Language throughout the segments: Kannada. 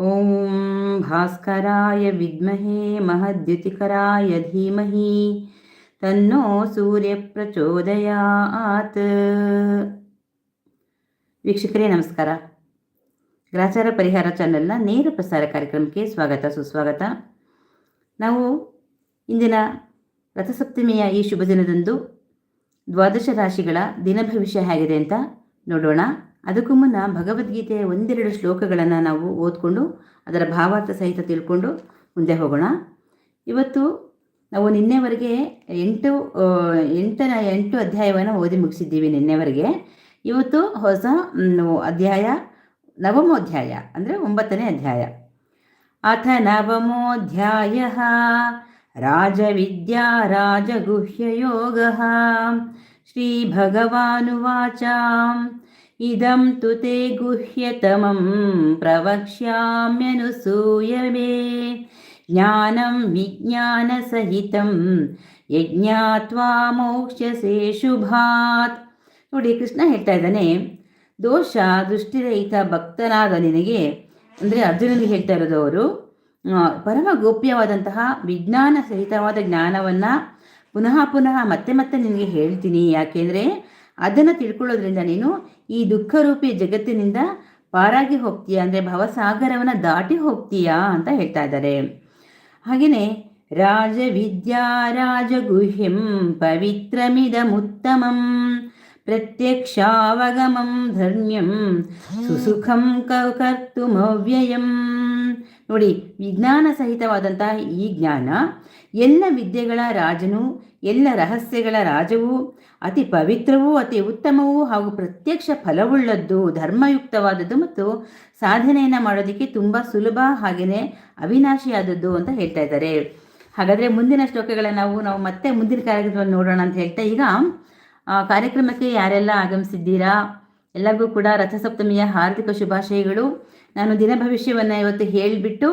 ಓಂ ಭಾಸ್ಕರಾಯ ವಿದ್ಮಹೇ ಮಹದ್ಯುತಿಕರಾಯ ಧೀಮಹಿ ತನ್ನೋ ಸೂರ್ಯ ಪ್ರಚೋದಯಾತ್ ವೀಕ್ಷಕರೇ ನಮಸ್ಕಾರ. ಗ್ರಾಚಾರ ಪರಿಹಾರ ಚಾನೆಲ್ನ ನೇರ ಪ್ರಸಾರ ಕಾರ್ಯಕ್ರಮಕ್ಕೆ ಸ್ವಾಗತ, ಸುಸ್ವಾಗತ. ನಾವು ಇಂದಿನ ರಥಸಪ್ತಮಿಯ ಈ ಶುಭ ದಿನದಂದು ದ್ವಾದಶ ರಾಶಿಗಳ ದಿನ ಭವಿಷ್ಯ ಹೇಗಿದೆ ಅಂತ ನೋಡೋಣ. ಅದಕ್ಕೂ ಮುನ್ನ ಭಗವದ್ಗೀತೆಯ ಒಂದೆರಡು ಶ್ಲೋಕಗಳನ್ನು ನಾವು ಓದ್ಕೊಂಡು, ಅದರ ಭಾವಾರ್ಥ ಸಹಿತ ತಿಳ್ಕೊಂಡು ಮುಂದೆ ಹೋಗೋಣ. ಇವತ್ತು ನಾವು ನಿನ್ನೆವರೆಗೆ ಎಂಟು ಎಂಟನ, ಎಂಟು ಅಧ್ಯಾಯವನ್ನು ಓದಿ ಮುಗಿಸಿದ್ದೀವಿ ನಿನ್ನೆವರೆಗೆ. ಇವತ್ತು ಹೊಸ ಅಧ್ಯಾಯ, ನವಮೋಧ್ಯಾಯ, ಅಂದರೆ ಒಂಬತ್ತನೇ ಅಧ್ಯಾಯ. ಅಥ ನವಮೋಧ್ಯಾಯ ರಾಜವಿದ್ಯಾ ರಾಜಗುಹ್ಯಯೋಗ. ಶ್ರೀಭಗವಾನುವಾಚ ಇದಂ ತು ತೇ ಗುಹ್ಯತಮಂ ಪ್ರವಕ್ಷ್ಯಾಮ್ಯನುಸೂಯವೆ ಜ್ಞಾನಂ ವಿಜ್ಞಾನಸಹಿತಂ ಯಜ್ಞಾತ್ವಾ ಮೋಕ್ಷಸೇ ಶುಭಾತ್ ನೋಡಿ, ಕೃಷ್ಣ ಹೇಳ್ತಾ ಇದ್ದಾನೆ, ದೋಷ, ದೃಷ್ಟಿರಹಿತ ಭಕ್ತನಾದ ನಿನಗೆ, ಅಂದರೆ ಅರ್ಜುನನಿಗೆ ಹೇಳ್ತಾ ಇರೋದು ಅವರು ಪರಮ ಗೋಪ್ಯವಾದಂತಹ ವಿಜ್ಞಾನ ಸಹಿತವಾದ ಜ್ಞಾನವನ್ನು ಪುನಃ ಪುನಃ ಮತ್ತೆ ಮತ್ತೆ ನಿನಗೆ ಹೇಳ್ತೀನಿ. ಯಾಕೆಂದರೆ ಅದನ್ನು ತಿಳ್ಕೊಳ್ಳೋದ್ರಿಂದ ನೀನು ಈ ದುಃಖರೂಪಿ ಜಗತ್ತಿನಿಂದ ಪಾರಾಗಿ ಹೋಗ್ತೀಯಾ? ಅಂದರೆ ಭವಸಾಗರವನ್ನು ದಾಟಿ ಹೋಗ್ತೀಯಾ ಅಂತ ಹೇಳ್ತಾ ಇದ್ದಾರೆ. ಹಾಗೆಯೇ ರಾಜವಿದ್ಯಾ ರಾಜಗುಹ್ಯಂ ಪವಿತ್ರಮಿದಮುತ್ತಮಂ ಪ್ರತ್ಯಕ್ಷಾವಗಮಂ ಧರ್ಮ್ಯಂ ಸುಸುಖಂ ಕರ್ತುಮವ್ಯಯಂ. ನೋಡಿ ವಿಜ್ಞಾನ ಸಹಿತವಾದಂತಹ ಈ ಜ್ಞಾನ ಎಲ್ಲ ವಿದ್ಯೆಗಳ ರಾಜನು, ಎಲ್ಲ ರಹಸ್ಯಗಳ ರಾಜವು ಅತಿ ಪವಿತ್ರವೂ, ಅತಿ ಉತ್ತಮವೂ ಹಾಗೂ ಪ್ರತ್ಯಕ್ಷ ಫಲವುಳ್ಳದ್ದು ಧರ್ಮಯುಕ್ತವಾದದ್ದು ಮತ್ತು ಸಾಧನೆಯನ್ನು ಮಾಡೋದಕ್ಕೆ ತುಂಬ ಸುಲಭ ಹಾಗೆಯೇ ಅವಿನಾಶಿಯಾದದ್ದು ಅಂತ ಹೇಳ್ತಾ ಇದ್ದಾರೆ. ಹಾಗಾದರೆ ಮುಂದಿನ ಶ್ಲೋಕಗಳನ್ನು ನಾವು ನಾವು ಮತ್ತೆ ಮುಂದಿನ ಕಾರ್ಯಕ್ರಮವನ್ನು ನೋಡೋಣ ಅಂತ ಹೇಳ್ತಾ ಈಗ ಕಾರ್ಯಕ್ರಮಕ್ಕೆ ಯಾರೆಲ್ಲ ಆಗಮಿಸಿದ್ದೀರಾ? ಎಲ್ಲರಿಗೂ ಕೂಡ ರಥಸಪ್ತಮಿಯ ಹಾರ್ದಿಕ ಶುಭಾಶಯಗಳು. ನಾನು ದಿನ ಭವಿಷ್ಯವನ್ನು ಇವತ್ತು ಹೇಳಿಬಿಟ್ಟು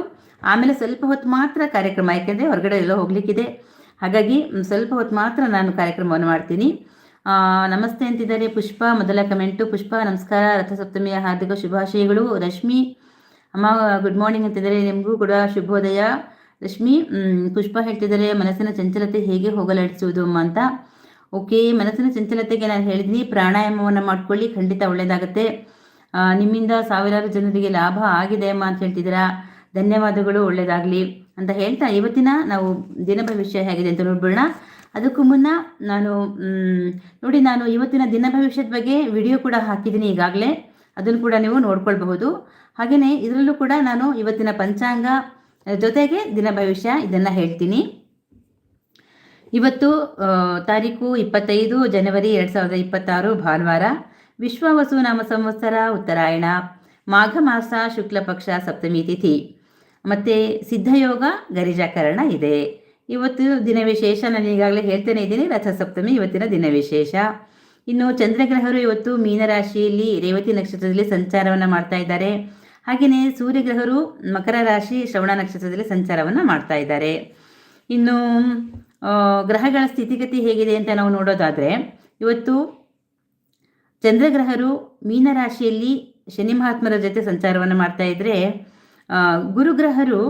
ಆಮೇಲೆ ಸ್ವಲ್ಪ ಹೊತ್ತು ಮಾತ್ರ ಕಾರ್ಯಕ್ರಮ, ಯಾಕೆಂದರೆ ಹೊರಗಡೆ ಎಲ್ಲ ಹೋಗಲಿಕ್ಕಿದೆ. ಹಾಗಾಗಿ, ಸ್ವಲ್ಪ ಹೊತ್ತು ಮಾತ್ರ ನಾನು ಕಾರ್ಯಕ್ರಮವನ್ನು ಮಾಡ್ತೀನಿ. ನಮಸ್ತೆ ಅಂತಿದ್ದಾರೆ ಪುಷ್ಪ, ಮೊದಲ ಕಮೆಂಟು. ಪುಷ್ಪ, ನಮಸ್ಕಾರ. ರಥಸಪ್ತಮಿಯ ಹಾರ್ದಿಕ ಶುಭಾಶಯಗಳು. ರಶ್ಮಿ, ಅಮ್ಮ ಗುಡ್ ಮಾರ್ನಿಂಗ್ ಅಂತಿದ್ದಾರೆ ನಿಮಗೂ ಕೂಡ ಶುಭೋದಯ. ರಶ್ಮಿ ಪುಷ್ಪ ಹೇಳ್ತಿದ್ದಾರೆ, ಮನಸ್ಸಿನ ಚಂಚಲತೆ ಹೇಗೆ ಹೋಗಲಾಡಿಸುವುದು ಅಮ್ಮ ಅಂತ. ಓಕೆ, ಮನಸ್ಸಿನ ಚಂಚಲತೆಗೆ ನಾನು ಹೇಳಿದ್ದೀನಿ, ಪ್ರಾಣಾಯಾಮವನ್ನು ಮಾಡ್ಕೊಳ್ಳಿ, ಖಂಡಿತ ಒಳ್ಳೆಯದಾಗುತ್ತೆ ನಿಮ್ಮಿಂದ ಸಾವಿರಾರು ಜನರಿಗೆ ಲಾಭ ಆಗಿದೆ ಅಮ್ಮ ಅಂತ ಹೇಳ್ತಿದ್ದೀರಾ. ಧನ್ಯವಾದಗಳು ಒಳ್ಳೆಯದಾಗಲಿ ಅಂತ ಹೇಳ್ತಾ, ಇವತ್ತಿನ ನಾವು ದಿನ ಭವಿಷ್ಯ ಹೇಗಿದೆ ಅಂತ ನೋಡ್ಬಿಡೋಣ. ಅದಕ್ಕೂ ಮುನ್ನ ನಾನು ನೋಡಿ ನಾನು ಇವತ್ತಿನ ದಿನ ಭವಿಷ್ಯದ ಬಗ್ಗೆ ವಿಡಿಯೋ ಕೂಡ ಹಾಕಿದ್ದೀನಿ ಈಗಾಗಲೇ. ಅದನ್ನು ಕೂಡ ನೀವು ನೋಡ್ಕೊಳ್ಬಹುದು. ಹಾಗೆಯೇ ಇದರಲ್ಲೂ ಕೂಡ ನಾನು ಇವತ್ತಿನ ಪಂಚಾಂಗ ಜೊತೆಗೆ ದಿನ ಭವಿಷ್ಯ ಇದನ್ನು ಹೇಳ್ತೀನಿ. ಇವತ್ತು ತಾರೀಕು ಇಪ್ಪತ್ತೈದು ಜನವರಿ ಎರಡು ಸಾವಿರದ ಇಪ್ಪತ್ತಾರು ಭಾನುವಾರ, ವಿಶ್ವ ವಸುನಾಮ ಸಂವತ್ಸರ ಉತ್ತರಾಯಣ, ಮಾಘ ಮಾಸ ಶುಕ್ಲ ಪಕ್ಷ ಸಪ್ತಮಿ ತಿಥಿ. ಮತ್ತು ಸಿದ್ಧಯೋಗ ಗರಿಜಾಕರಣ ಇದೆ. ಇವತ್ತು ದಿನ ವಿಶೇಷ ನಾನು ಈಗಾಗಲೇ ಹೇಳ್ತೇನೆ ಇದ್ದೀನಿ, ರಥಸಪ್ತಮಿ ಇವತ್ತಿನ ದಿನ ವಿಶೇಷ. ಇನ್ನು ಚಂದ್ರಗ್ರಹರು ಇವತ್ತು ಮೀನರಾಶಿಯಲ್ಲಿ ರೇವತಿ ನಕ್ಷತ್ರದಲ್ಲಿ ಸಂಚಾರವನ್ನು ಮಾಡ್ತಾ ಇದ್ದಾರೆ. ಹಾಗೆಯೇ ಸೂರ್ಯಗ್ರಹರು ಮಕರ ರಾಶಿ ಶ್ರವಣ ನಕ್ಷತ್ರದಲ್ಲಿ ಸಂಚಾರವನ್ನು ಮಾಡ್ತಾ ಇದ್ದಾರೆ. ಇನ್ನು ಗ್ರಹಗಳ ಸ್ಥಿತಿಗತಿ ಹೇಗಿದೆ ಅಂತ ನಾವು ನೋಡೋದಾದರೆ, ಇವತ್ತು ಚಂದ್ರಗ್ರಹರು ಮೀನರಾಶಿಯಲ್ಲಿ ಶನಿ ಮಹಾತ್ಮರ ಜೊತೆ ಸಂಚಾರವನ್ನು ಮಾಡ್ತಾ ಇದ್ದರೆ ಗುರುಗ್ರಹರು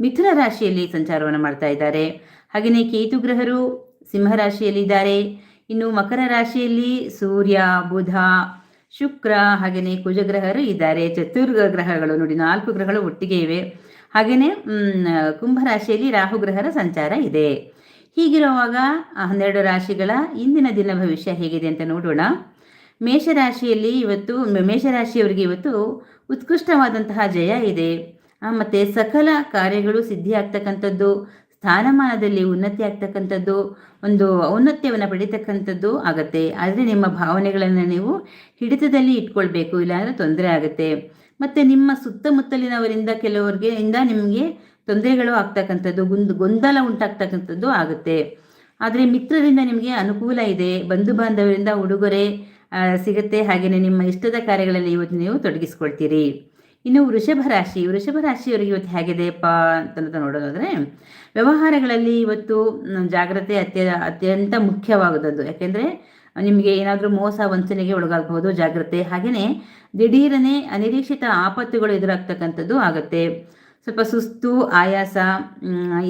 ಮಿಥುನ ರಾಶಿಯಲ್ಲಿ ಸಂಚಾರವನ್ನು ಮಾಡ್ತಾ ಇದ್ದಾರೆ. ಹಾಗೆಯೇ ಕೇತು ಗ್ರಹರು ಸಿಂಹರಾಶಿಯಲ್ಲಿದ್ದಾರೆ ಇನ್ನು ಮಕರ ರಾಶಿಯಲ್ಲಿ ಸೂರ್ಯ, ಬುಧ, ಶುಕ್ರ ಹಾಗೆಯೇ ಕುಜಗ್ರಹರು ಇದ್ದಾರೆ. ಚತುರ್ಗ ಗ್ರಹಗಳು ನೋಡಿ, ನಾಲ್ಕು ಗ್ರಹಗಳು ಒಟ್ಟಿಗೆ ಇವೆ. ಹಾಗೆಯೇ ಕುಂಭರಾಶಿಯಲ್ಲಿ ರಾಹುಗ್ರಹರ ಸಂಚಾರ ಇದೆ. ಹೀಗಿರುವಾಗ ಹನ್ನೆರಡು ರಾಶಿಗಳ ಇಂದಿನ ದಿನ ಭವಿಷ್ಯ ಹೇಗಿದೆ ಅಂತ ನೋಡೋಣ. ಮೇಷರಾಶಿಯಲ್ಲಿ ಇವತ್ತು ಮೇಷರಾಶಿಯವರಿಗೆ ಇವತ್ತು ಉತ್ಕೃಷ್ಟವಾದಂತಹ ಜಯ ಇದೆ. ಮತ್ತು ಸಕಲ ಕಾರ್ಯಗಳು ಸಿದ್ಧಿ ಆಗ್ತಕ್ಕಂಥದ್ದು ಸ್ಥಾನಮಾನದಲ್ಲಿ ಉನ್ನತಿ ಆಗ್ತಕ್ಕಂಥದ್ದು ಒಂದು ಔನ್ನತ್ಯವನ್ನು ಪಡಿತಕ್ಕಂಥದ್ದು ಆಗುತ್ತೆ. ಆದರೆ ನಿಮ್ಮ ಭಾವನೆಗಳನ್ನು ನೀವು ಹಿಡಿತದಲ್ಲಿ ಇಟ್ಕೊಳ್ಬೇಕು, ಇಲ್ಲಾಂದರೆ ತೊಂದರೆ ಆಗುತ್ತೆ. ಮತ್ತು ನಿಮ್ಮ ಸುತ್ತಮುತ್ತಲಿನವರಿಂದ ಕೆಲವರಿಗೆ ಇಂದ ನಿಮಗೆ ತೊಂದರೆಗಳು ಆಗ್ತಕ್ಕಂಥದ್ದು, ಗೊಂದು, ಗೊಂದಲ ಉಂಟಾಗ್ತಕ್ಕಂಥದ್ದು ಆಗುತ್ತೆ. ಆದರೆ ಮಿತ್ರರಿಂದ ನಿಮಗೆ ಅನುಕೂಲ ಇದೆ ಬಂಧು ಬಾಂಧವರಿಂದ ಉಡುಗೊರೆ ಸಿಗುತ್ತೆ. ಹಾಗೆಯೇ ನಿಮ್ಮ ಇಷ್ಟದ ಕಾರ್ಯಗಳಲ್ಲಿ ಇವತ್ತು ನೀವು ತೊಡಗಿಸ್ಕೊಳ್ತೀರಿ. ಇನ್ನು ವೃಷಭ ರಾಶಿ, ವೃಷಭ ರಾಶಿಯವರಿಗೆ ಇವತ್ತು ಹೇಗಿದೆಯಪ್ಪ ಅಂತ ನೋಡೋದಾದರೆ, ವ್ಯವಹಾರಗಳಲ್ಲಿ ಇವತ್ತು ಜಾಗ್ರತೆ ಅತ್ಯ, ಅತ್ಯಂತ ಮುಖ್ಯವಾದದ್ದು. ಯಾಕೆಂದರೆ ನಿಮಗೆ ಏನಾದರೂ ಮೋಸ, ವಂಚನೆಗೆ ಒಳಗಾಗಬಹುದು, ಜಾಗ್ರತೆ. ಹಾಗೆಯೇ ದಿಢೀರನೆ ಅನಿರೀಕ್ಷಿತ ಆಪತ್ತುಗಳು ಎದುರಾಗ್ತಕ್ಕಂಥದ್ದು ಆಗುತ್ತೆ. ಸ್ವಲ್ಪ ಸುಸ್ತು, ಆಯಾಸ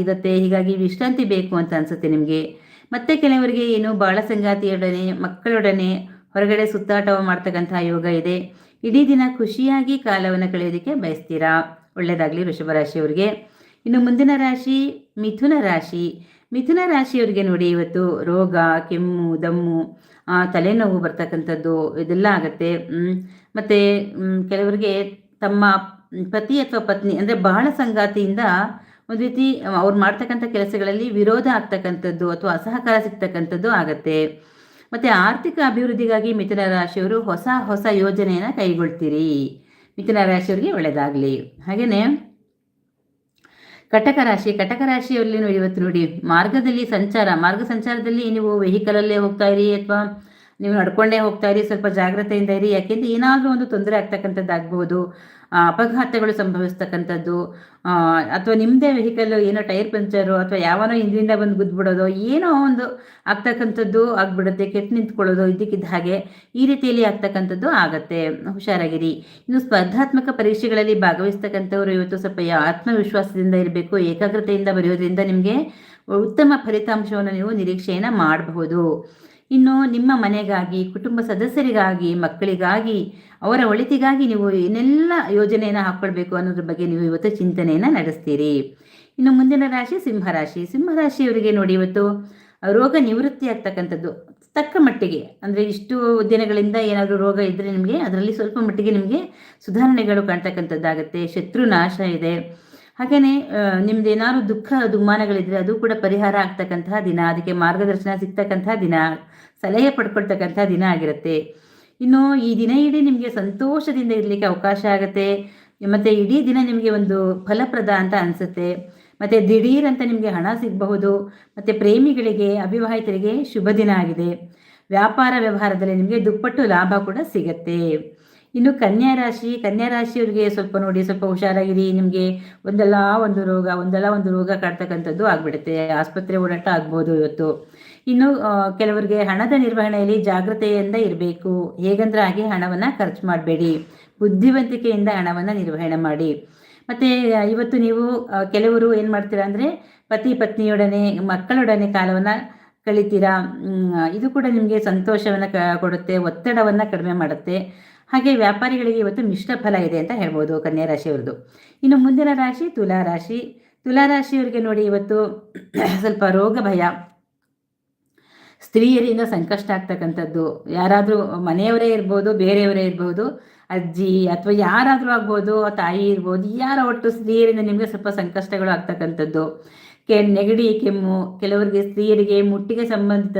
ಇದತ್ತೆ ಹೀಗಾಗಿ ವಿಶ್ರಾಂತಿ ಬೇಕು ಅಂತ ಅನಿಸುತ್ತೆ ನಿಮಗೆ. ಮತ್ತೆ ಕೆಲವರಿಗೆ ಏನು ಬಾಳ ಸಂಗಾತಿಯೊಡನೆ, ಮಕ್ಕಳೊಡನೆ ಹೊರಗಡೆ ಸುತ್ತಾಟ ಮಾಡ್ತಕ್ಕಂಥ ಯೋಗ ಇದೆ. ಇಡೀ ದಿನ ಖುಷಿಯಾಗಿ ಕಾಲವನ್ನು ಕಳೆಯೋದಕ್ಕೆ ಬಯಸ್ತೀರಾ? ಒಳ್ಳೆಯದಾಗಲಿ ವೃಷಭ ರಾಶಿಯವರಿಗೆ. ಇನ್ನು ಮುಂದಿನ ರಾಶಿ, ಮಿಥುನ ರಾಶಿ. ಮಿಥುನ ರಾಶಿಯವರಿಗೆ ನೋಡಿ ಇವತ್ತು ರೋಗ, ಕೆಮ್ಮು, ದಮ್ಮು ತಲೆನೋವು ಬರ್ತಕ್ಕಂಥದ್ದು ಇದೆಲ್ಲ ಆಗುತ್ತೆ. ಮತ್ತು ಕೆಲವರಿಗೆ ತಮ್ಮ ಪತಿ ಅಥವಾ ಪತ್ನಿ ಅಂದರೆ ಬಹಳ ಸಂಗಾತಿಯಿಂದ ಒಂದು ರೀತಿ ಅವ್ರು ಮಾಡ್ತಕ್ಕಂಥ ಕೆಲಸಗಳಲ್ಲಿ ವಿರೋಧ ಆಗ್ತಕ್ಕಂಥದ್ದು ಅಥವಾ ಅಸಹಕಾರ ಸಿಗ್ತಕ್ಕಂಥದ್ದು ಆಗತ್ತೆ. ಮತ್ತು ಆರ್ಥಿಕ ಅಭಿವೃದ್ಧಿಗಾಗಿ ಮಿಥುನ ರಾಶಿಯವರು ಹೊಸ ಹೊಸ ಯೋಜನೆಯನ್ನು ಕೈಗೊಳ್ತೀರಿ. ಮಿಥುನ ರಾಶಿಯವರಿಗೆ ಒಳ್ಳೆಯದಾಗಲಿ ಹಾಗೇನೆ ಕಟಕ ರಾಶಿ, ಕಟಕ ರಾಶಿಯಲ್ಲಿ ನೋಡಿ ಇವತ್ತು ನೋಡಿ, ಮಾರ್ಗದಲ್ಲಿ ಸಂಚಾರ, ಮಾರ್ಗ ಸಂಚಾರದಲ್ಲಿ ನೀವು ವೆಹಿಕಲಲ್ಲೇ ಹೋಗ್ತಾ ಇರಿ ಅಥವಾ ನೀವು ನಡ್ಕೊಂಡೇ ಹೋಗ್ತಾ ಇರಿ, ಸ್ವಲ್ಪ ಜಾಗ್ರತೆಯಿಂದ ಇರಿ. ಯಾಕೆಂದ್ರೆ ಏನಾದರೂ ಒಂದು ತೊಂದರೆ ಆಗ್ತಕ್ಕಂಥದ್ದಾಗ್ಬೋದು ಅಪಘಾತಗಳು ಸಂಭವಿಸ್ತಕ್ಕಂಥದ್ದು ಅಥವಾ ನಿಮ್ಮದೇ ವೆಹಿಕಲ್ ಏನೋ ಟೈರ್ ಪಂಚರು ಅಥವಾ ಯಾವನೋ ಹಿಂದಿನಿಂದ ಬಂದು ಗುದ್ಬಿಡೋದು, ಏನೋ ಒಂದು ಆಗ್ತಕ್ಕಂಥದ್ದು ಆಗ್ಬಿಡುತ್ತೆ, ಕೆಟ್ಟು ನಿಂತ್ಕೊಳ್ಳೋದು ಇದಕ್ಕಿದ್ದ ಹಾಗೆ ಈ ರೀತಿಯಲ್ಲಿ ಆಗ್ತಕ್ಕಂಥದ್ದು ಆಗತ್ತೆ. ಹುಷಾರಾಗಿರಿ. ಇನ್ನು ಸ್ಪರ್ಧಾತ್ಮಕ ಪರೀಕ್ಷೆಗಳಲ್ಲಿ ಭಾಗವಹಿಸ್ತಕ್ಕಂಥವ್ರು ಇವತ್ತು ಸ್ವಲ್ಪ ಆತ್ಮವಿಶ್ವಾಸದಿಂದ ಇರಬೇಕು, ಏಕಾಗ್ರತೆಯಿಂದ ಬರೆಯೋದ್ರಿಂದ ನಿಮಗೆ ಉತ್ತಮ ಫಲಿತಾಂಶವನ್ನು ನೀವು ನಿರೀಕ್ಷೆಯನ್ನು ಮಾಡಬಹುದು. ಇನ್ನು ನಿಮ್ಮ ಮನೆಗಾಗಿ, ಕುಟುಂಬ ಸದಸ್ಯರಿಗಾಗಿ, ಮಕ್ಕಳಿಗಾಗಿ ಅವರ ಒಳಿತಿಗಾಗಿ ನೀವು ಏನೆಲ್ಲ ಯೋಜನೆಯನ್ನು ಹಾಕ್ಕೊಳ್ಬೇಕು ಅನ್ನೋದ್ರ ಬಗ್ಗೆ ನೀವು ಇವತ್ತು ಚಿಂತನೆಯನ್ನು ನಡೆಸ್ತೀರಿ. ಇನ್ನು ಮುಂದಿನ ರಾಶಿ ಸಿಂಹರಾಶಿ ಸಿಂಹರಾಶಿಯವರಿಗೆ ನೋಡಿ ಇವತ್ತು ರೋಗ ನಿವೃತ್ತಿ ಆಗ್ತಕ್ಕಂಥದ್ದು. ತಕ್ಕ ಮಟ್ಟಿಗೆ, ಅಂದರೆ ಇಷ್ಟು ದಿನಗಳಿಂದ ಏನಾದರೂ ರೋಗ ಇದ್ದರೆ ನಿಮಗೆ ಅದರಲ್ಲಿ ಸ್ವಲ್ಪ ಮಟ್ಟಿಗೆ ನಿಮಗೆ ಸುಧಾರಣೆಗಳು ಕಾಣ್ತಕ್ಕಂಥದ್ದಾಗುತ್ತೆ. ಶತ್ರು ನಾಶ ಇದೆ. ಹಾಗೆಯೇ ನಿಮ್ದು ಏನಾದ್ರು ದುಃಖ ದುಮ್ಮಾನಗಳಿದ್ರೆ ಅದು ಕೂಡ ಪರಿಹಾರ ಆಗ್ತಕ್ಕಂತಹ ದಿನ. ಅದಕ್ಕೆ ಮಾರ್ಗದರ್ಶನ ಸಿಗ್ತಕ್ಕಂತಹ ದಿನ. ಸಲಹೆ ಪಡ್ಕೊಳ್ತಕ್ಕಂತಹ ದಿನ ಆಗಿರುತ್ತೆ. ಇನ್ನು ಈ ದಿನ ಇಡೀ ನಿಮಗೆ ಸಂತೋಷದಿಂದ ಇರಲಿಕ್ಕೆ ಅವಕಾಶ ಆಗುತ್ತೆ. ಮತ್ತು ಇಡೀ ದಿನ ನಿಮಗೆ ಒಂದು ಫಲಪ್ರದ ಅಂತ ಅನಿಸುತ್ತೆ. ಮತ್ತು ದಿಢೀರ್ ಅಂತ ನಿಮಗೆ ಹಣ ಸಿಗಬಹುದು. ಮತ್ತು ಪ್ರೇಮಿಗಳಿಗೆ, ಅವಿವಾಹಿತರಿಗೆ ಶುಭ ದಿನ ಆಗಿದೆ. ವ್ಯಾಪಾರ ವ್ಯವಹಾರದಲ್ಲಿ ನಿಮಗೆ ದುಪ್ಪಟ್ಟು ಲಾಭ ಕೂಡ ಸಿಗತ್ತೆ. ಇನ್ನು ಕನ್ಯಾ ರಾಶಿ, ಕನ್ಯಾ ರಾಶಿಯವರಿಗೆ ಸ್ವಲ್ಪ ನೋಡಿ ಸ್ವಲ್ಪ ಹುಷಾರಾಗಿರಿ. ನಿಮಗೆ ಒಂದಲ್ಲ ಒಂದು ರೋಗ, ಒಂದಲ್ಲ ಒಂದು ರೋಗ ಕಾಡ್ತಕ್ಕಂಥದ್ದು ಆಗ್ಬಿಡುತ್ತೆ. ಆಸ್ಪತ್ರೆ ಓಡಾಟ ಆಗ್ಬೋದು ಇವತ್ತು. ಇನ್ನು ಕೆಲವರಿಗೆ ಹಣದ ನಿರ್ವಹಣೆಯಲ್ಲಿ ಜಾಗ್ರತೆಯಿಂದ ಇರಬೇಕು. ಹೇಗಂದ್ರೆ ಹಾಗೆ ಹಣವನ್ನು ಖರ್ಚು ಮಾಡಬೇಡಿ. ಬುದ್ಧಿವಂತಿಕೆಯಿಂದ ಹಣವನ್ನು ನಿರ್ವಹಣೆ ಮಾಡಿ. ಮತ್ತು, ಇವತ್ತು ನೀವು ಕೆಲವರು ಏನು ಮಾಡ್ತೀರಾ ಅಂದರೆ, ಪತಿ ಪತ್ನಿಯೊಡನೆ, ಮಕ್ಕಳೊಡನೆ ಕಾಲವನ್ನು ಕಳಿತೀರಾ? ಇದು ಕೂಡ ನಿಮಗೆ ಸಂತೋಷವನ್ನು ಕೊಡುತ್ತೆ, ಒತ್ತಡವನ್ನು ಕಡಿಮೆ ಮಾಡುತ್ತೆ. ಹಾಗೆ ವ್ಯಾಪಾರಿಗಳಿಗೆ ಇವತ್ತು ಮಿಶ್ರ ಫಲ ಇದೆ ಅಂತ ಹೇಳ್ಬೋದು ಕನ್ಯಾ ರಾಶಿಯವ್ರದ್ದು ಇನ್ನು ಮುಂದಿನ ರಾಶಿ ತುಲಾ ರಾಶಿ. ತುಲಾ ರಾಶಿಯವರಿಗೆ ನೋಡಿ ಇವತ್ತು ಸ್ವಲ್ಪ ರೋಗ ಭಯ. ಸ್ತ್ರೀಯರಿಂದ ಸಂಕಷ್ಟ ಆಗ್ತಕ್ಕಂಥದ್ದು. ಯಾರಾದರೂ ಮನೆಯವರೇ ಇರ್ಬೋದು, ಬೇರೆಯವರೇ ಇರ್ಬೋದು, ಅಜ್ಜಿ ಅಥವಾ ಯಾರಾದರೂ ಆಗ್ಬೋದು, ತಾಯಿ ಇರ್ಬೋದು, ಯಾರ ಒಟ್ಟು ಸ್ತ್ರೀಯರಿಂದ ನಿಮಗೆ ಸ್ವಲ್ಪ ಸಂಕಷ್ಟಗಳು ಆಗ್ತಕ್ಕಂಥದ್ದು. ಕೆ, ನೆಗಡಿ, ಕೆಮ್ಮು, ಕೆಲವರಿಗೆ ಸ್ತ್ರೀಯರಿಗೆ ಮುಟ್ಟಿಗೆ ಸಂಬಂಧಿತ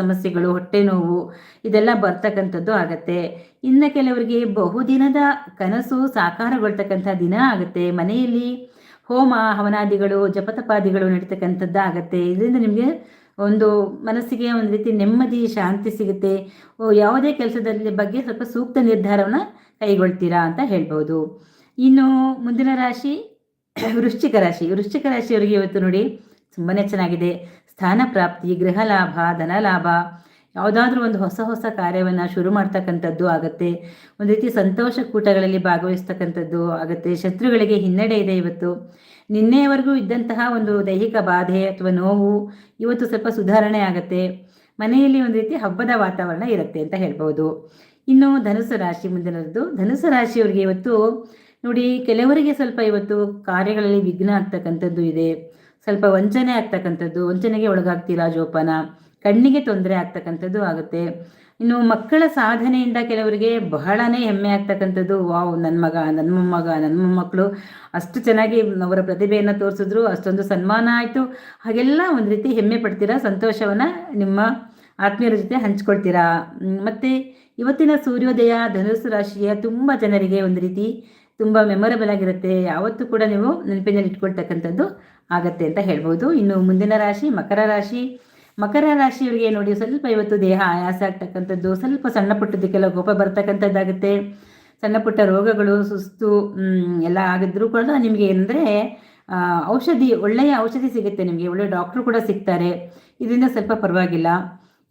ಸಮಸ್ಯೆಗಳು, ಹೊಟ್ಟೆ ನೋವು, ಇದೆಲ್ಲ ಬರ್ತಕ್ಕಂಥದ್ದು ಆಗತ್ತೆ. ಇನ್ನು ಕೆಲವರಿಗೆ ಬಹುದಿನದ ಕನಸು ಸಾಕಾರಗೊಳ್ತಕ್ಕಂಥ ದಿನ ಆಗುತ್ತೆ. ಮನೆಯಲ್ಲಿ ಹೋಮ, ಹವನಾದಿಗಳು, ಜಪತಪಾದಿಗಳು ನಡೀತಕ್ಕಂಥದ್ದು ಆಗತ್ತೆ ಇದರಿಂದ ನಿಮಗೆ ಒಂದು ಮನಸ್ಸಿಗೆ ಒಂದು ರೀತಿ ನೆಮ್ಮದಿ, ಶಾಂತಿ ಸಿಗುತ್ತೆ. ಯಾವುದೇ ಕೆಲಸದಲ್ಲಿ ಬಗ್ಗೆ ಸ್ವಲ್ಪ ಸೂಕ್ತ ನಿರ್ಧಾರವನ್ನು ಕೈಗೊಳ್ತೀರಾ ಅಂತ ಹೇಳ್ಬೋದು. ಇನ್ನು ಮುಂದಿನ ರಾಶಿ, ವೃಶ್ಚಿಕ ರಾಶಿ. ವೃಶ್ಚಿಕ ರಾಶಿಯವರಿಗೆ ಇವತ್ತು ನೋಡಿ ತುಂಬಾ ಚೆನ್ನಾಗಿದೆ. ಸ್ಥಾನ ಪ್ರಾಪ್ತಿ, ಗೃಹ ಲಾಭ, ಧನ ಲಾಭ. ಯಾವುದಾದ್ರೂ ಒಂದು ಹೊಸ ಹೊಸ ಕಾರ್ಯವನ್ನು ಶುರು ಮಾಡ್ತಕ್ಕಂಥದ್ದು ಆಗುತ್ತೆ. ಒಂದು ರೀತಿ ಸಂತೋಷ ಕೂಟಗಳಲ್ಲಿ ಭಾಗವಹಿಸ್ತಕ್ಕಂಥದ್ದು ಆಗುತ್ತೆ. ಶತ್ರುಗಳಿಗೆ ಹಿನ್ನಡೆ ಇದೆ ಇವತ್ತು. ನಿನ್ನೆಯವರೆಗೂ ಇದ್ದಂತಹ ಒಂದು ದೈಹಿಕ ಬಾಧೆ ಅಥವಾ ನೋವು ಇವತ್ತು ಸ್ವಲ್ಪ ಸುಧಾರಣೆ ಆಗುತ್ತೆ. ಮನೆಯಲ್ಲಿ ಒಂದು ರೀತಿ ಹಬ್ಬದ ವಾತಾವರಣ ಇರುತ್ತೆ ಅಂತ ಹೇಳ್ಬೋದು. ಇನ್ನು ಧನುಸು ರಾಶಿ ಮುಂದಿನದ್ದು. ಧನುಸು ರಾಶಿಯವರಿಗೆ ಇವತ್ತು ನೋಡಿ ಕೆಲವರಿಗೆ ಸ್ವಲ್ಪ ಇವತ್ತು ಕಾರ್ಯಗಳಲ್ಲಿ ವಿಘ್ನ ಆಗ್ತಕ್ಕಂಥದ್ದು ಇದೆ. ಸ್ವಲ್ಪ ವಂಚನೆ ಆಗ್ತಕ್ಕಂಥದ್ದು. ವಂಚನೆಗೆ ಒಳಗಾಗ್ತೀರಾ ಜೋಪಾನ? ಕಣ್ಣಿಗೆ ತೊಂದರೆ ಆಗ್ತಕ್ಕಂಥದ್ದು ಆಗುತ್ತೆ. ಇನ್ನು ಮಕ್ಕಳ ಸಾಧನೆಯಿಂದ ಕೆಲವರಿಗೆ ಬಹಳನೇ ಹೆಮ್ಮೆ ಆಗ್ತಕ್ಕಂಥದ್ದು, ವಾವ್ ನನ್ನ ಮಗ ನನ್ನ ಮೊಮ್ಮಗ ನನ್ನ ಮೊಮ್ಮಕ್ಕಳು ಅಷ್ಟು ಚೆನ್ನಾಗಿ ಅವರ ಪ್ರತಿಭೆಯನ್ನು ತೋರಿಸಿದ್ರು, ಅಷ್ಟೊಂದು ಸನ್ಮಾನ ಆಯಿತು. ಹಾಗೆಲ್ಲ ಒಂದು ರೀತಿ ಹೆಮ್ಮೆ ಪಡ್ತೀರಾ? ಸಂತೋಷವನ್ನು ನಿಮ್ಮ ಆತ್ಮೀಯರ ಜೊತೆ ಹಂಚ್ಕೊಳ್ತೀರಾ? ಮತ್ತು ಇವತ್ತಿನ ಸೂರ್ಯೋದಯ ಧನುಸು ರಾಶಿಯ ತುಂಬ ಜನರಿಗೆ ಒಂದು ರೀತಿ ತುಂಬ ಮೆಮೊರಬಲ್ ಆಗಿರುತ್ತೆ. ಯಾವತ್ತೂ ಕೂಡ ನೀವು ನೆನಪಿನಲ್ಲಿ ಇಟ್ಕೊಳ್ತಕ್ಕಂಥದ್ದು ಆಗತ್ತೆ ಅಂತ ಹೇಳ್ಬೋದು. ಇನ್ನು ಮುಂದಿನ ರಾಶಿ, ಮಕರ ರಾಶಿ. ಮಕರ ರಾಶಿಯವರಿಗೆ ನೋಡಿ ಸ್ವಲ್ಪ ಇವತ್ತು ದೇಹ ಆಯಾಸ ಆಗ್ತಕ್ಕಂಥದ್ದು, ಸ್ವಲ್ಪ ಸಣ್ಣ ಪುಟ್ಟದಕ್ಕೆಲ್ಲ ಕೋಪ ಬರ್ತಕ್ಕಂಥದ್ದಾಗುತ್ತೆ. ಸಣ್ಣ ಪುಟ್ಟ ರೋಗಗಳು, ಸುಸ್ತು ಎಲ್ಲ ಆಗಿದ್ರೂ ಕೂಡ ನಿಮಗೆ ಏನಂದರೆ ಔಷಧಿ, ಒಳ್ಳೆಯ ಔಷಧಿ ಸಿಗುತ್ತೆ ನಿಮಗೆ ಒಳ್ಳೆಯ ಡಾಕ್ಟ್ರು ಕೂಡ ಸಿಗ್ತಾರೆ. ಇದರಿಂದ ಸ್ವಲ್ಪ ಪರವಾಗಿಲ್ಲ.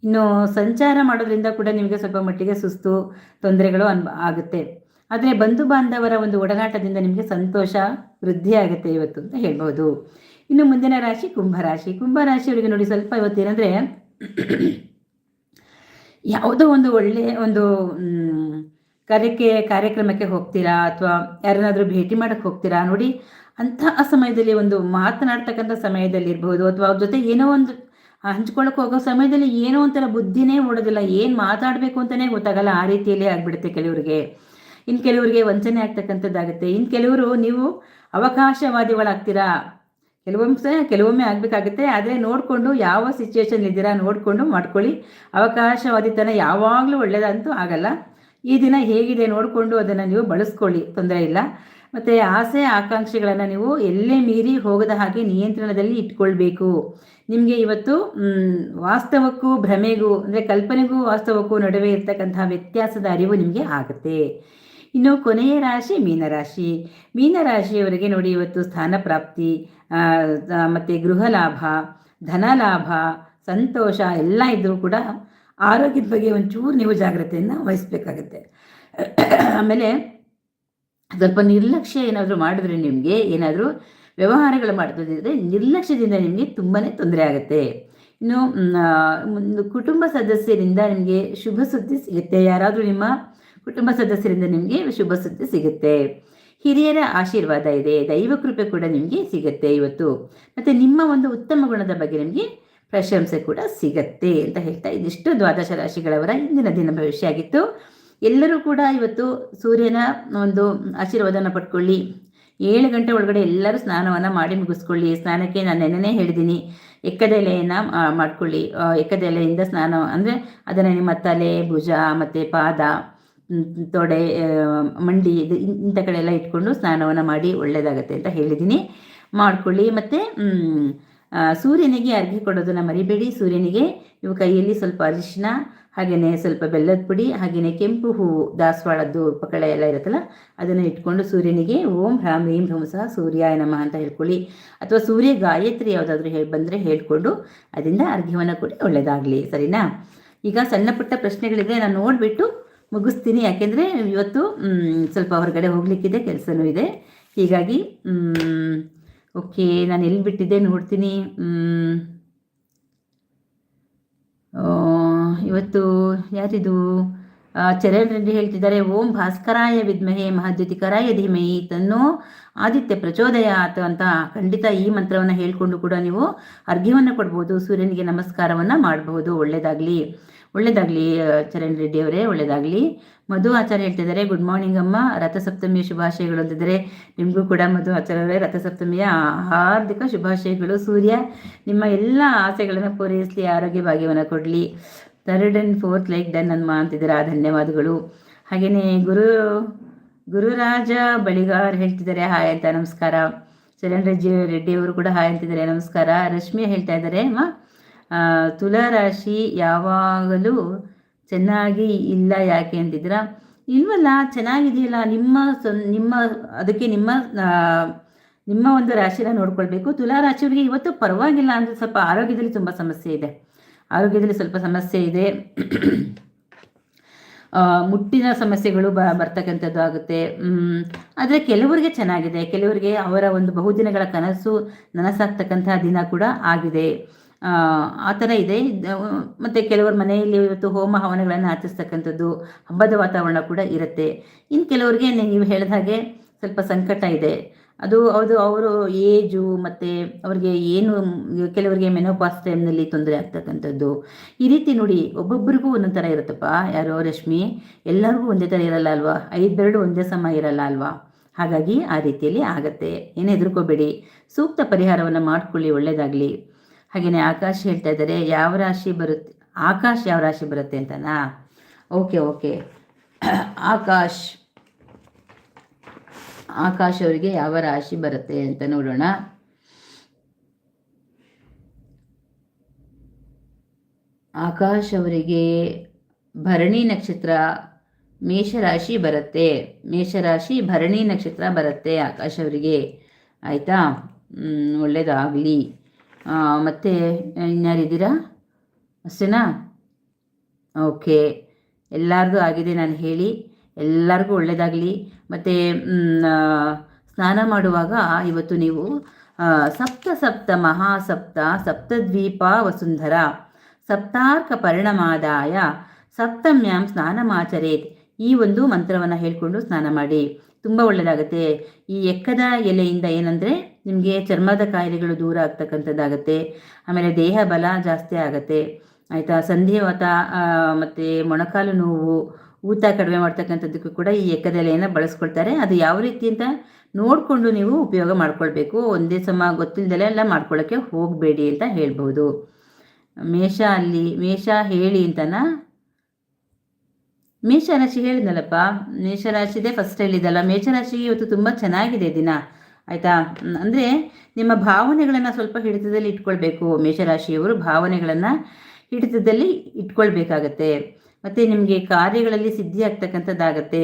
ಇನ್ನು ಸಂಚಾರ ಮಾಡೋದ್ರಿಂದ ಕೂಡ ನಿಮಗೆ ಸ್ವಲ್ಪ ಮಟ್ಟಿಗೆ ಸುಸ್ತು, ತೊಂದರೆಗಳು ಅನ್, ಆಗುತ್ತೆ. ಆದರೆ ಬಂಧು ಬಾಂಧವರ ಒಂದು ಒಡನಾಟದಿಂದ ನಿಮಗೆ ಸಂತೋಷ, ವೃದ್ಧಿ ಆಗುತ್ತೆ ಇವತ್ತು ಅಂತ ಹೇಳ್ಬೋದು. ಇನ್ನು ಮುಂದಿನ ರಾಶಿ ಕುಂಭರಾಶಿ ಕುಂಭರಾಶಿಯವರಿಗೆ ನೋಡಿ ಸ್ವಲ್ಪ ಇವತ್ತೇನಂದರೆ ಯಾವುದೋ ಒಂದು ಒಳ್ಳೆಯ ಒಂದು ಕಾರ್ಯಕ್ಕೆ, ಕಾರ್ಯಕ್ರಮಕ್ಕೆ ಹೋಗ್ತೀರಾ ಅಥವಾ ಯಾರನ್ನಾದರೂ ಭೇಟಿ ಮಾಡೋಕ್ಕೆ ಹೋಗ್ತೀರಾ ನೋಡಿ ಅಂತಹ ಸಮಯದಲ್ಲಿ ಒಂದು ಮಾತನಾಡ್ತಕ್ಕಂಥ ಸಮಯದಲ್ಲಿ ಇರ್ಬೋದು ಅಥವಾ ಅವ್ರ ಜೊತೆ ಏನೋ ಒಂದು ಹಂಚ್ಕೊಳಕ್ಕೆ ಹೋಗೋ ಸಮಯದಲ್ಲಿ ಏನೋ ಒಂಥರ ಬುದ್ಧಿನೇ ಓಡೋದಿಲ್ಲ, ಏನು ಮಾತಾಡಬೇಕು ಅಂತಲೇ ಗೊತ್ತಾಗಲ್ಲ, ಆ ರೀತಿಯಲ್ಲಿ ಆಗಿಬಿಡುತ್ತೆ ಕೆಲವರಿಗೆ. ಇನ್ನು ಕೆಲವರಿಗೆ ವಂಚನೆ ಆಗ್ತಕ್ಕಂಥದ್ದಾಗುತ್ತೆ. ಇನ್ನು ಕೆಲವರು ನೀವು ಅವಕಾಶವಾದಿಗಳಾಗ್ತೀರಾ? ಕೆಲವೊಮ್ಮೆ ಕೆಲವೊಮ್ಮೆ ಆಗಬೇಕಾಗುತ್ತೆ, ಆದರೆ ನೋಡಿಕೊಂಡು ಯಾವ ಸಿಚುವೇಶನ್ ಇದ್ದೀರಾ ನೋಡಿಕೊಂಡು ಮಾಡ್ಕೊಳ್ಳಿ. ಅವಕಾಶವಾದಿತನ ಯಾವಾಗಲೂ ಒಳ್ಳೆಯದಂತೂ ಆಗಲ್ಲ. ಈ ದಿನ ಹೇಗಿದೆ ನೋಡಿಕೊಂಡು ಅದನ್ನು ನೀವು ಬಳಸ್ಕೊಳ್ಳಿ, ತೊಂದರೆ ಇಲ್ಲ. ಮತ್ತು ಆಸೆ ಆಕಾಂಕ್ಷೆಗಳನ್ನು ನೀವು ಎಲ್ಲೇ ಮೀರಿ ಹೋಗದ ಹಾಗೆ ನಿಯಂತ್ರಣದಲ್ಲಿ ಇಟ್ಕೊಳ್ಬೇಕು. ನಿಮಗೆ ಇವತ್ತು ವಾಸ್ತವಕ್ಕೂ ಭ್ರಮೆಗೂ, ಅಂದರೆ ಕಲ್ಪನೆಗೂ ವಾಸ್ತವಕ್ಕೂ ನಡುವೆ ಇರ್ತಕ್ಕಂತಹ ವ್ಯತ್ಯಾಸದ ಅರಿವು ನಿಮಗೆ ಆಗುತ್ತೆ. ಇನ್ನು ಕೊನೆಯ ರಾಶಿ ಮೀನರಾಶಿ. ಮೀನರಾಶಿಯವರಿಗೆ ನೋಡಿ ಇವತ್ತು ಸ್ಥಾನ ಪ್ರಾಪ್ತಿ ಮತ್ತು ಗೃಹ ಲಾಭ, ಧನ ಲಾಭ, ಸಂತೋಷ ಎಲ್ಲ ಇದ್ದರೂ ಕೂಡ ಆರೋಗ್ಯದ ಬಗ್ಗೆ ಒಂಚೂರು ನೀವು ಜಾಗ್ರತೆಯನ್ನು ವಹಿಸ್ಬೇಕಾಗತ್ತೆ. ಆಮೇಲೆ ಸ್ವಲ್ಪ ನಿರ್ಲಕ್ಷ್ಯ ಏನಾದರೂ ಮಾಡಿದ್ರೆ ನಿಮಗೆ, ಏನಾದರೂ ವ್ಯವಹಾರಗಳು ಮಾಡ್ತಿದ್ರೆ ನಿರ್ಲಕ್ಷ್ಯದಿಂದ ನಿಮಗೆ ತುಂಬಾ ತೊಂದರೆ ಆಗುತ್ತೆ. ಇನ್ನು ಕುಟುಂಬ ಸದಸ್ಯರಿಂದ ನಿಮಗೆ ಶುಭ ಸುದ್ದಿ ಸಿಗುತ್ತೆ. ಯಾರಾದರೂ ನಿಮ್ಮ ಕುಟುಂಬ ಸದಸ್ಯರಿಂದ ನಿಮಗೆ ಶುಭ ಸುದ್ದಿ ಸಿಗುತ್ತೆ. ಹಿರಿಯರ ಆಶೀರ್ವಾದ ಇದೆ, ದೈವ ಕೃಪೆ ಕೂಡ ನಿಮಗೆ ಸಿಗುತ್ತೆ ಇವತ್ತು. ಮತ್ತು ನಿಮ್ಮ ಒಂದು ಉತ್ತಮ ಗುಣದ ಬಗ್ಗೆ ನಿಮಗೆ ಪ್ರಶಂಸೆ ಕೂಡ ಸಿಗತ್ತೆ ಅಂತ ಹೇಳ್ತಾ ಇದಿಷ್ಟು ದ್ವಾದಶ ರಾಶಿಗಳವರ ಇಂದಿನ ದಿನ ಭವಿಷ್ಯ ಆಗಿತ್ತು. ಎಲ್ಲರೂ ಕೂಡ ಇವತ್ತು ಸೂರ್ಯನ ಒಂದು ಆಶೀರ್ವಾದನ ಪಡ್ಕೊಳ್ಳಿ. ಏಳು ಗಂಟೆ ಒಳಗಡೆ ಎಲ್ಲರೂ ಸ್ನಾನವನ್ನು ಮಾಡಿ ಮುಗಿಸ್ಕೊಳ್ಳಿ. ಸ್ನಾನಕ್ಕೆ ನಾನು ನೆನ್ನೆನೇ ಹೇಳಿದ್ದೀನಿ ಎಕ್ಕದೆಲೆಯನ್ನು ಮಾಡ್ಕೊಳ್ಳಿ. ಎಕ್ಕದೆಲೆಯಿಂದ ಸ್ನಾನ ಅಂದರೆ ಅದನ್ನು ನಿಮ್ಮ ತಲೆ, ಭುಜ ಮತ್ತು ಪಾದ ತೊಡೆ ಮಂಡಿ ಇದು ಇಂಥ ಕಡೆ ಎಲ್ಲ ಇಟ್ಕೊಂಡು ಸ್ನಾನವನ್ನು ಮಾಡಿ ಒಳ್ಳೆಯದಾಗತ್ತೆ ಅಂತ ಹೇಳಿದ್ದೀನಿ. ಮಾಡ್ಕೊಳ್ಳಿ. ಮತ್ತು ಸೂರ್ಯನಿಗೆ ಅರ್ಘಿ ಕೊಡೋದನ್ನು ಮರಿಬೇಡಿ. ಸೂರ್ಯನಿಗೆ ನೀವು ಕೈಯಲ್ಲಿ ಸ್ವಲ್ಪ ಅರಿಶಿನ ಹಾಗೆಯೇ ಸ್ವಲ್ಪ ಬೆಲ್ಲದ ಪುಡಿ ಹಾಗೆಯೇ ಕೆಂಪು ಹೂವು ದಾಸವಾಳದ್ದು ಪಕಳೆ ಎಲ್ಲ ಇರುತ್ತಲ್ಲ, ಅದನ್ನು ಇಟ್ಕೊಂಡು ಸೂರ್ಯನಿಗೆ ಓಂ ಹ್ರಾಮ್ ರೀಂ ಹ್ರೂಂ ಸಹ ಸೂರ್ಯಾಯ ನಮಃ ಅಂತ ಹೇಳ್ಕೊಳ್ಳಿ. ಅಥವಾ ಸೂರ್ಯ ಗಾಯತ್ರಿ ಯಾವುದಾದ್ರೂ ಹೇಳಿ ಬಂದರೆ ಹೇಳ್ಕೊಂಡು ಅದರಿಂದ ಅರ್ಘ್ಯವನ್ನು ಕೊಡಿ. ಒಳ್ಳೆಯದಾಗಲಿ ಸರಿನಾ? ಈಗ ಸಣ್ಣ ಪುಟ್ಟ ಪ್ರಶ್ನೆಗಳಿದ್ರೆ ನಾನು ನೋಡಿಬಿಟ್ಟು ಮುಗಿಸ್ತೀನಿ. ಯಾಕೆಂದರೆ ಇವತ್ತು ಸ್ವಲ್ಪ ಹೊರಗಡೆ ಹೋಗಲಿಕ್ಕಿದೆ, ಕೆಲಸನೂ ಇದೆ. ಹೀಗಾಗಿ ಓಕೆ, ನಾನು ಎಲ್ಲಿ ಬಿಟ್ಟಿದ್ದೆ ನೋಡ್ತೀನಿ. ಇವತ್ತು ಯಾರಿದು? ಚರಣ್ ರೆಡ್ಡಿ ಹೇಳ್ತಿದ್ದಾರೆ, ಓಂ ಭಾಸ್ಕರಾಯ ವಿದ್ಮಹೇ ಮಹಾದ್ಯುತಿಕರಾಯ ಧೀಮಹಿ ತನ್ನೋ ಆದಿತ್ಯ ಪ್ರಚೋದಯಾತ್ ಅಂತ ಖಂಡಿತ ಈ ಮಂತ್ರವನ್ನು ಹೇಳಿಕೊಂಡು ಕೂಡ ನೀವು ಅರ್ಘ್ಯವನ್ನು ಕೊಡ್ಬೋದು, ಸೂರ್ಯನಿಗೆ ನಮಸ್ಕಾರವನ್ನು ಮಾಡಬಹುದು ಒಳ್ಳೆಯದಾಗಲಿ ಒಳ್ಳೇದಾಗಲಿ ಚರಣ್ ರೆಡ್ಡಿ ಅವರೇ, ಒಳ್ಳೇದಾಗಲಿ. ಮಧು ಆಚಾರ್ಯ ಹೇಳ್ತಿದ್ದಾರೆ ಗುಡ್ ಮಾರ್ನಿಂಗ್ ಅಮ್ಮ, ರಥಸಪ್ತಮಿಯ ಶುಭಾಶಯಗಳು. ಅಂತಿದ್ದಾರೆ. ನಿಮಗೂ ಕೂಡ ಮಧು ಆಚಾರ್ಯವರೇ ರಥಸಪ್ತಮಿಯ ಹಾರ್ದಿಕ ಶುಭಾಶಯಗಳು. ಸೂರ್ಯ, ನಿಮ್ಮ ಎಲ್ಲ ಆಸೆಗಳನ್ನು ಪೂರೈಸಲಿ ಆರೋಗ್ಯ ಭಾಗ್ಯವನ್ನು ಕೊಡಲಿ. Third and fourth like done ಅಮ್ಮ ಅಂತಿದ್ದಾರೆ. ಆ, ಧನ್ಯವಾದಗಳು. ಹಾಗೆಯೇ ಗುರು, ಗುರುರಾಜ ಬಳಿಗಾರ್ ಹೇಳ್ತಿದ್ದಾರೆ ಹಾಯ್ ಅಂತ, ನಮಸ್ಕಾರ. ಚರಣ್ ರೆಡ್ಡಿ ರೆಡ್ಡಿ ಅವರು ಕೂಡ ಹಾಯ್ ಅಂತಿದ್ದಾರೆ, ನಮಸ್ಕಾರ. ರಶ್ಮಿ ಹೇಳ್ತಾ ಇದ್ದಾರೆ, ಅಮ್ಮ ತುಲಾರಾಶಿ ಯಾವಾಗಲೂ ಚೆನ್ನಾಗಿ ಇಲ್ಲ ಯಾಕೆ ಅಂತಿದ್ರ ಇಲ್ವಲ್ಲ, ಚೆನ್ನಾಗಿದೆಯಲ್ಲ, ನಿಮ್ಮ ನಿಮ್ಮ, ಅದಕ್ಕೆ ನಿಮ್ಮ ನಿಮ್ಮ ಒಂದು ರಾಶಿನ ನೋಡ್ಕೊಳ್ಬೇಕು. ತುಲಾ ರಾಶಿಯವರಿಗೆ ಇವತ್ತು ಪರವಾಗಿಲ್ಲ ಅಂದರೆ ಸ್ವಲ್ಪ ಆರೋಗ್ಯದಲ್ಲಿ ತುಂಬ ಸಮಸ್ಯೆ ಇದೆ. ಆರೋಗ್ಯದಲ್ಲಿ ಸ್ವಲ್ಪ ಸಮಸ್ಯೆ ಇದೆ. ಮುಟ್ಟಿನ ಸಮಸ್ಯೆಗಳು ಬ, ಬರ್ತಕ್ಕಂಥದ್ದು ಆಗುತ್ತೆ. ಆದರೆ ಕೆಲವರಿಗೆ ಚೆನ್ನಾಗಿದೆ. ಕೆಲವರಿಗೆ ಅವರ ಒಂದು ಬಹುದಿನಗಳ ಕನಸು ನನಸಾಗ್ತಕ್ಕಂತಹ ದಿನ ಕೂಡ ಆಗಿದೆ. ಆ ಥರ ಇದೆ. ಮತ್ತು ಕೆಲವರ ಮನೆಯಲ್ಲಿ ಇವತ್ತು ಹೋಮ ಹವನಗಳನ್ನು ಆಚರಿಸ್ತಕ್ಕಂಥದ್ದು ಹಬ್ಬದ ವಾತಾವರಣ ಕೂಡ ಇರುತ್ತೆ. ಇನ್ನು ಕೆಲವರಿಗೆ ನೀವು ಹೇಳಿದ ಹಾಗೆ ಸ್ವಲ್ಪ ಸಂಕಟ ಇದೆ. ಅದು ಅದು ಅವರು ಏಜು ಮತ್ತು ಅವ್ರಿಗೆ ಏನು, ಕೆಲವರಿಗೆ ಮೆನೋಪಾಸ್ ಟೈಮ್ನಲ್ಲಿ ತೊಂದರೆ ಆಗ್ತಕ್ಕಂಥದ್ದು. ಈ ರೀತಿ ನೋಡಿ, ಒಬ್ಬೊಬ್ಬರಿಗೂ ಒಂದೊಂದು ಥರ ಇರುತ್ತಪ್ಪ. ಯಾರೋ ರಶ್ಮಿ, ಎಲ್ಲರಿಗೂ ಒಂದೇ ಥರ ಇರಲ್ಲ ಅಲ್ವಾ? ಐದು ಬೆರಡು ಒಂದೇ ಸಮ ಇರಲ್ಲ ಅಲ್ವಾ? ಹಾಗಾಗಿ ಆ ರೀತಿಯಲ್ಲಿ ಆಗತ್ತೆ. ಏನು ಹೆದರ್ಕೋಬೇಡಿ. ಸೂಕ್ತ ಪರಿಹಾರವನ್ನು ಮಾಡ್ಕೊಳ್ಳಿ ಒಳ್ಳೆಯದಾಗಲಿ ಹಾಗೆಯೇ ಆಕಾಶ್ ಹೇಳ್ತಾ ಇದ್ದಾರೆ, ಯಾವ ರಾಶಿ ಬರುತ್ತೆ, ಆಕಾಶ್ ಯಾವ ರಾಶಿ ಬರುತ್ತೆ ಅಂತನಾ? ಓಕೆ ಓಕೆ ಆಕಾಶ್ ಆಕಾಶ್ ಅವರಿಗೆ ಯಾವ ರಾಶಿ ಬರುತ್ತೆ ಅಂತ ನೋಡೋಣ. ಆಕಾಶ್ ಅವರಿಗೆ ಭರಣಿ ನಕ್ಷತ್ರ, ಮೇಷರಾಶಿ ಬರುತ್ತೆ, ಮೇಷರಾಶಿ ಭರಣಿ ನಕ್ಷತ್ರ ಬರುತ್ತೆ ಆಕಾಶ್ ಅವರಿಗೆ. ಆಯಿತಾ? ಒಳ್ಳೆಯದಾಗಲಿ ಮತ್ತು ಇನ್ಯಾರಿದ್ದೀರಾ? ಅಷ್ಟೇನಾ? ಓಕೆ. ಎಲ್ಲರದು ಆಗಿದೆ ನಾನು ಹೇಳಿ. ಎಲ್ಲರಿಗೂ ಒಳ್ಳೆಯದಾಗಲಿ ಮತ್ತು ಸ್ನಾನ ಮಾಡುವಾಗ ಇವತ್ತು ನೀವು ಸಪ್ತ ಸಪ್ತ ಮಹಾಸಪ್ತ ಸಪ್ತದ್ವೀಪ ವಸುಂಧರ ಸಪ್ತಾರ್ಕ ಪರಿಣಮಾದಾಯ ಸಪ್ತಮ್ಯಾಂ ಸ್ನಾನಮಾಚರೇತ್ ಈ ಒಂದು ಮಂತ್ರವನ್ನು ಹೇಳಿಕೊಂಡು ಸ್ನಾನ ಮಾಡಿ. ತುಂಬ ಒಳ್ಳೆಯದಾಗುತ್ತೆ ಈ ಎಕ್ಕದ ಎಲೆಯಿಂದ ಏನಂದರೆ ನಿಮಗೆ ಚರ್ಮದ ಕಾಯಿಲೆಗಳು ದೂರ ಆಗ್ತಕ್ಕಂಥದ್ದಾಗತ್ತೆ, ಆಮೇಲೆ ದೇಹ ಬಲ ಜಾಸ್ತಿ ಆಗುತ್ತೆ, ಆಯಿತಾ? ಸಂಧಿವಾತ ಮತ್ತು ಮೊಣಕಾಲು ನೋವು, ಊತ ಕಡಿಮೆ ಮಾಡ್ತಕ್ಕಂಥದ್ದಕ್ಕೂ ಕೂಡ ಈ ಎಕ್ಕದೆಲೆಯನ್ನು ಬಳಸ್ಕೊಳ್ತಾರೆ. ಅದು ಯಾವ ರೀತಿ ಅಂತ ನೋಡಿಕೊಂಡು ನೀವು ಉಪಯೋಗ ಮಾಡ್ಕೊಳ್ಬೇಕು. ಒಂದೇ ಸಮ ಗೊತ್ತಿಲ್ಲದೆಲ್ಲ ಎಲ್ಲ ಮಾಡ್ಕೊಳ್ಳೋಕ್ಕೆ ಹೋಗಬೇಡಿ ಅಂತ ಹೇಳ್ಬೋದು. ಮೇಷ ಅಲ್ಲಿ, ಮೇಷ ಹೇಳಿ ಅಂತನ? ಮೇಷರಾಶಿ ಹೇಳಿದ್ನಲ್ಲಪ್ಪ? ಮೇಷರಾಶಿದೆ ಫಸ್ಟ್ ಹೇಳಿದಲ್ಲ ಮೇಷರಾಶಿಗೆ ಇವತ್ತು ತುಂಬ ಚೆನ್ನಾಗಿದೆ ದಿನ. ಆಯಿತಾ? ಅಂದರೆ ನಿಮ್ಮ ಭಾವನೆಗಳನ್ನು ಸ್ವಲ್ಪ ಹಿಡಿತದಲ್ಲಿ ಇಟ್ಕೊಳ್ಬೇಕು. ಮೇಷರಾಶಿಯವರು ಭಾವನೆಗಳನ್ನು ಹಿಡಿತದಲ್ಲಿ ಇಟ್ಕೊಳ್ಬೇಕಾಗತ್ತೆ. ಮತ್ತು ನಿಮಗೆ ಕಾರ್ಯಗಳಲ್ಲಿ ಸಿದ್ಧಿ ಆಗ್ತಕ್ಕಂಥದ್ದಾಗತ್ತೆ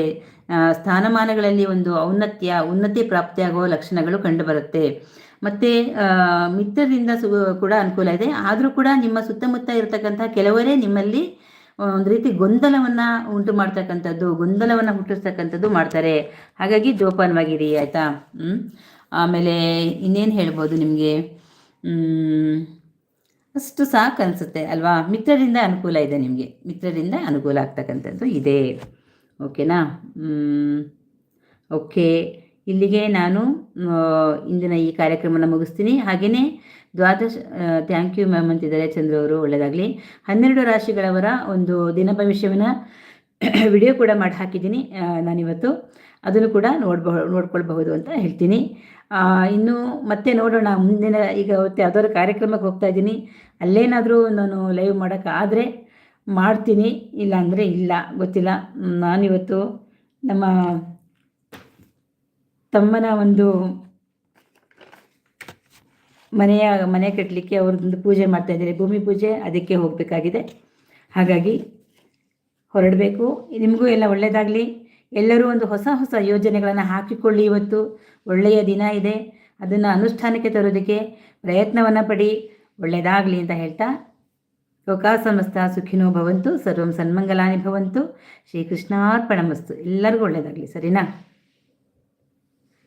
ಸ್ಥಾನಮಾನಗಳಲ್ಲಿ ಒಂದು ಔನ್ನತ್ಯ, ಉನ್ನತಿ ಪ್ರಾಪ್ತಿಯಾಗುವ ಲಕ್ಷಣಗಳು ಕಂಡುಬರುತ್ತೆ. ಮತ್ತು ಮಿತ್ರರಿಂದ ಸು, ಕೂಡ ಅನುಕೂಲ ಇದೆ. ಆದರೂ ಕೂಡ ನಿಮ್ಮ ಸುತ್ತಮುತ್ತ ಇರತಕ್ಕಂಥ ಕೆಲವರೇ ನಿಮ್ಮಲ್ಲಿ ಒಂದು ರೀತಿ ಗೊಂದಲವನ್ನ ಉಂಟು ಮಾಡ್ತಕ್ಕಂಥದ್ದು, ಗೊಂದಲವನ್ನ ಹುಟ್ಟಿಸ್ತಕ್ಕಂಥದ್ದು ಮಾಡ್ತಾರೆ. ಹಾಗಾಗಿ ಜೋಪಾನವಾಗಿರಿ, ಆಯ್ತಾ? ಹ್ಮ್. ಆಮೇಲೆ ಇನ್ನೇನು ಹೇಳ್ಬೋದು ನಿಮಗೆ? ಅಷ್ಟು ಸಾಕು ಅನ್ಸುತ್ತೆ, ಅಲ್ವಾ? ಮಿತ್ರರಿಂದ ಅನುಕೂಲ ಇದೆ ನಿಮಗೆ. ಮಿತ್ರರಿಂದ ಅನುಕೂಲ ಆಗ್ತಕ್ಕಂಥದ್ದು ಇದೆ. ಓಕೆನಾ? ಓಕೆ. ಇಲ್ಲಿಗೆ ನಾನು ಇಂದಿನ ಈ ಕಾರ್ಯಕ್ರಮನ ಮುಗಿಸ್ತೀನಿ. ಹಾಗೆಯೇ ದ್ವಾದಶ ಥ್ಯಾಂಕ್ ಯು ಮ್ಯಾಮ್ ಅಂತಿದ್ದಾರೆ ಚಂದ್ರ ಅವರು ಒಳ್ಳೆಯದಾಗಲಿ ಹನ್ನೆರಡು ರಾಶಿಗಳವರ ಒಂದು ದಿನ ಭವಿಷ್ಯವಿನ ವಿಡಿಯೋ ಕೂಡ ಮಾಡಿ ಹಾಕಿದ್ದೀನಿ ನಾನಿವತ್ತು ಅದನ್ನು ಕೂಡ ನೋಡ್ಬೋ, ನೋಡ್ಕೊಳ್ಬಹುದು ಅಂತ ಹೇಳ್ತೀನಿ. ಇನ್ನೂ ಮತ್ತೆ ನೋಡೋಣ. ಮುಂದಿನ ಈಗ ಅವತ್ತು ಯಾವ್ದಾದ್ರು ಕಾರ್ಯಕ್ರಮಕ್ಕೆ ಹೋಗ್ತಾ ಇದ್ದೀನಿ. ಅಲ್ಲೇನಾದರೂ ನಾನು ಲೈವ್ ಮಾಡೋಕ್ಕಾದರೆ ಮಾಡ್ತೀನಿ. ಇಲ್ಲ ಅಂದರೆ ಇಲ್ಲ, ಗೊತ್ತಿಲ್ಲ. ನಾನಿವತ್ತು ನಮ್ಮ ತಮ್ಮನ ಒಂದು ಮನೆಯ, ಮನೆ ಕಟ್ಟಲಿಕ್ಕೆ ಅವ್ರದ್ದು ಪೂಜೆ ಮಾಡ್ತಾ ಇದ್ದಾರೆ. ಭೂಮಿ ಪೂಜೆ ಅದಕ್ಕೆ ಹೋಗಬೇಕಾಗಿದೆ. ಹಾಗಾಗಿ ಹೊರಡಬೇಕು. ನಿಮಗೂ ಎಲ್ಲ ಒಳ್ಳೆಯದಾಗಲಿ ಎಲ್ಲರೂ ಒಂದು ಹೊಸ ಹೊಸ ಯೋಜನೆಗಳನ್ನು ಹಾಕಿಕೊಳ್ಳಿ ಇವತ್ತು. ಒಳ್ಳೆಯ ದಿನ ಇದೆ. ಅದನ್ನು ಅನುಷ್ಠಾನಕ್ಕೆ ತರೋದಕ್ಕೆ ಪ್ರಯತ್ನವನ್ನು ಪಡಿ. ಒಳ್ಳೆಯದಾಗಲಿ ಅಂತ ಹೇಳ್ತಾ ಲೋಕಾ ಸಮಸ್ತ ಸುಖಿನೋ ಭವಂತು, ಸರ್ವಂ ಸನ್ಮಂಗಲಾನಿ ಭವಂತು. ಶ್ರೀಕೃಷ್ಣಾರ್ಪಣಮಸ್ತು. ಎಲ್ಲರಿಗೂ ಒಳ್ಳೆಯದಾಗಲಿ ಸರಿನಾ?